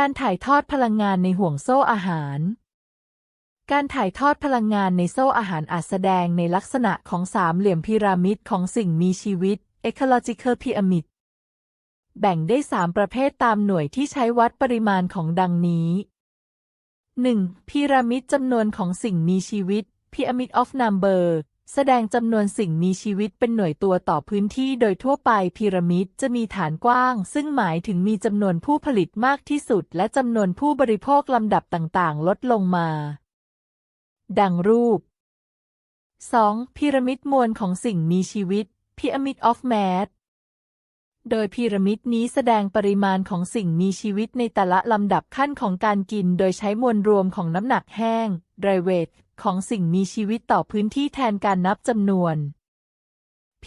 การถ่ายทอดพลังงานในห่วงโซ่อาหาร การถ่ายทอดพลังงานในโซ่อาหารอาจแสดงในลักษณะของสามเหลี่ยมพีระมิดของสิ่งมีชีวิต ecological pyramid แบ่งได้สามประเภทตามหน่วยที่ใช้วัดปริมาณของดังนี้ 1. พีระมิดจำนวนของสิ่งมีชีวิต Pyramid of Number แสดงจำนวนสิ่งมีชีวิตเป็นหน่วยตัวต่อพื้นที่โดยทั่วไปพีระมิดจะมีฐานกว้าง ซึ่งหมายถึงมีจำนวนผู้ผลิตมากที่สุด และจำนวนผู้บริโภคลำดับต่างๆ ลดลงมา ดังรูป 2. พีระมิดมวลของสิ่งมีชีวิต Pyramid of Mass โดยพีระมิดนี้แสดงปริมาณของสิ่งมีชีวิตในแต่ละลำดับขั้นของการกิน โดยใช้มวลรวมของน้ำหนักแห้ง dry weight ของสิ่งมีชีวิตต่อพื้นที่แทนการนับจำนวน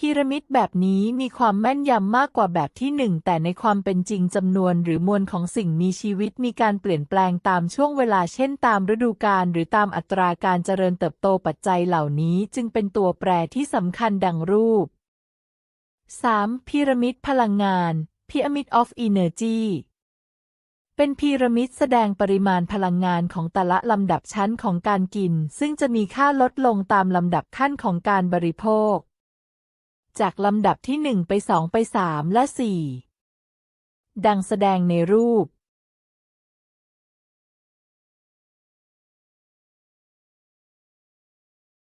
พีระมิดแบบนี้มีความแม่นยำมากกว่าแบบที่หนึ่งแต่ในความเป็นจริงจำนวนหรือมวลของสิ่งมีชีวิตมีการเปลี่ยนแปลงตามช่วงเวลาเช่นตามฤดูกาลหรือตามอัตราการเจริญเติบโตปัจจัยเหล่านี้จึงเป็นตัวแปรที่สำคัญดังรูป 3. พีระมิดพลังงาน Pyramid of Energy เป็นพีระมิดแสดงปริมาณพลังงานของแต่ละลำดับชั้นของการกิน ซึ่งจะมีค่าลดลงตามลำดับขั้นของการบริโภค จากลำดับที่ 1 ไป 2 ไป 3 และ 4 ดังแสดงในรูป